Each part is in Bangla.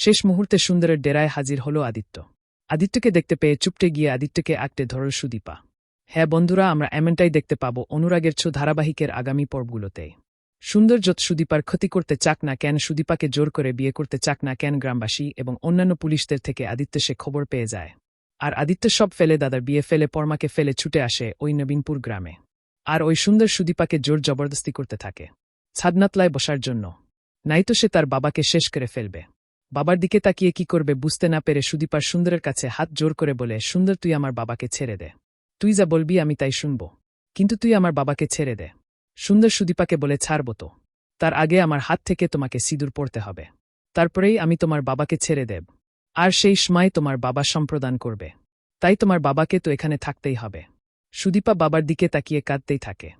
শেষ মুহূর্তে সুন্দরের ডেরায় হাজির হল আদিত্য। আদিত্যকে দেখতে পেয়ে চুপটে গিয়ে আদিত্যকে আঁকটে ধরল সুদীপা। হ্যাঁ বন্ধুরা, আমরা এমনটাই দেখতে পাব অনুরাগের ছো ধারাবাহিকের আগামী পর্বগুলোতে। সুন্দর যত সুদীপার ক্ষতি করতে চাক না কেন সুদীপাকে জোর করে বিয়ে করতে চাক না কেন গ্রামবাসী এবং অন্যান্য পুলিশদের থেকে আদিত্য সে খবর পেয়ে যায়। আর আদিত্য সব ফেলে দাদার বিয়ে ফেলে পরমাকে ফেলে ছুটে আসে ওই নবীনপুর গ্রামে। আর ওই সুন্দর সুদীপাকে জোর জবরদস্তি করতে থাকে। ছাদনাতলায় বসার জন্য। নাইতো সে তার বাবাকে শেষ করে ফেলবে। বাবার দিকে তাকিয়ে কি করবে বুঝতে না পেরে সুদীপার সুন্দরের কাছে হাত জোর করে বলে, সুন্দর, তুই আমার বাবাকে ছেড়ে দে। তুই যা বলবি আমি তাই শুনব। কিন্তু তুই আমার বাবাকে ছেড়ে দে। সুন্দর সুদীপাকে বলে, ছাড়ব তো। তার আগে আমার হাত থেকে তোমাকে সিঁদুর পড়তে হবে। তারপরেই আমি তোমার বাবাকে ছেড়ে দেব। আর সেই সময় তোমার বাবা সম্প্রদান করবে। তাই তোমার বাবাকে তো এখানে থাকতেই হবে। সুদীপা বাবার দিকে তাকিয়ে কাঁদতেই থাকে।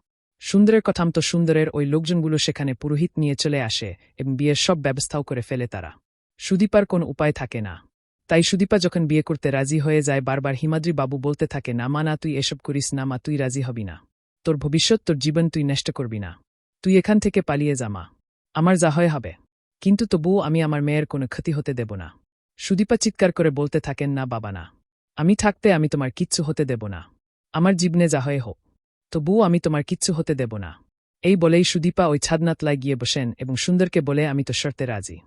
সুন্দরের কথাম তো সুন্দরের ওই লোকজনগুলো সেখানে পুরোহিত নিয়ে চলে আসে এবং বিয়ের সব ব্যবস্থাও করে ফেলে তারা। সুদীপার কোনো উপায় থাকে না। তাই সুদীপা যখন বিয়ে করতে রাজি হয়ে যায়, বারবার হিমাদ্রি বাবু বলতে থাকে, না মা, না তুই এসব করিস না মা, তুই রাজি হবি না। তোর ভবিষ্যৎ, তোর জীবন তুই নষ্ট করবি না। তুই এখান থেকে পালিয়ে জামা আমার যা হয় হবে। কিন্তু তবুও আমি আমার মেয়ের কোনো ক্ষতি হতে দেব না। সুদীপা চিৎকার করে বলতে থাকেন, না বাবা, না। আমি থাকতে আমি তোমার কিচ্ছু হতে দেব না। আমার জীবনে যা হয় হোক। তবুও আমি তোমার কিচ্ছু হতে দেব না। এই বলেই সুদীপা ওই ছাদনাতলায় গিয়ে বসেন এবং সুন্দরকে বলে, আমি তো শর্তে রাজি।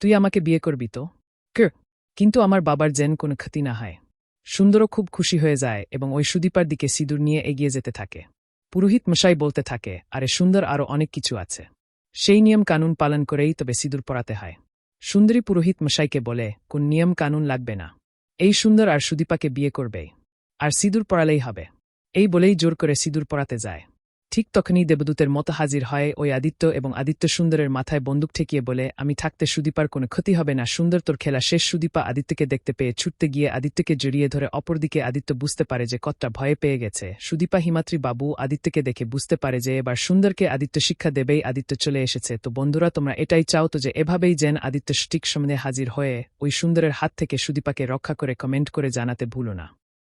তুই আমাকে বিয়ে করবি তো? কে কিন্তু আমার বাবার জেন কোনো ক্ষতি না হয়। সুন্দরও খুব খুশি হয়ে যায় এবং ওই সুদীপার দিকে সিঁদুর নিয়ে এগিয়ে যেতে থাকে। পুরোহিত মশাই বলতে থাকে, আরে সুন্দর আরও অনেক কিছু আছে। সেই নিয়ম কানুন পালন করেই তবে সিঁদুর পরাতে হয়। সুন্দরী পুরোহিত মশাইকে বলে, কোন নিয়ম কানুন লাগবে না। এই সুন্দর আর সুদীপাকে বিয়ে করবে আর সিঁদুর পরালেই হবে। এই বলেই জোর করে সিঁদুর পরাতে যায়। ঠিক তখনই দেবদূতের মতো হাজির হয় ওই আদিত্য এবং আদিত্য সুন্দরের মাথায় বন্দুক ঠেকিয়ে বলে, আমি থাকতে সুদীপার কোনো ক্ষতি হবে না। সুন্দর তোর খেলা শেষ সুদীপা আদিত্যকে দেখতে পেয়ে ছুটতে গিয়ে আদিত্যকে জড়িয়ে ধরে অপরদিকে আদিত্য বুঝতে পারে যে কতটা ভয়ে পেয়ে গেছে। সুদীপা হিমাত্রী বাবু আদিত্যকে দেখে বুঝতে পারে যে এবার সুন্দরকে আদিত্য শিক্ষা দেবেই আদিত্য চলে এসেছে। তো বন্ধুরা, তোমরা এটাই চাও তো যে এভাবেই যেন আদিত্য সঠিক সামনে হাজির হয়ে ওই সুন্দরের হাত থেকে সুদীপাকে রক্ষা করে কমেন্ট করে জানাতে ভুলো না।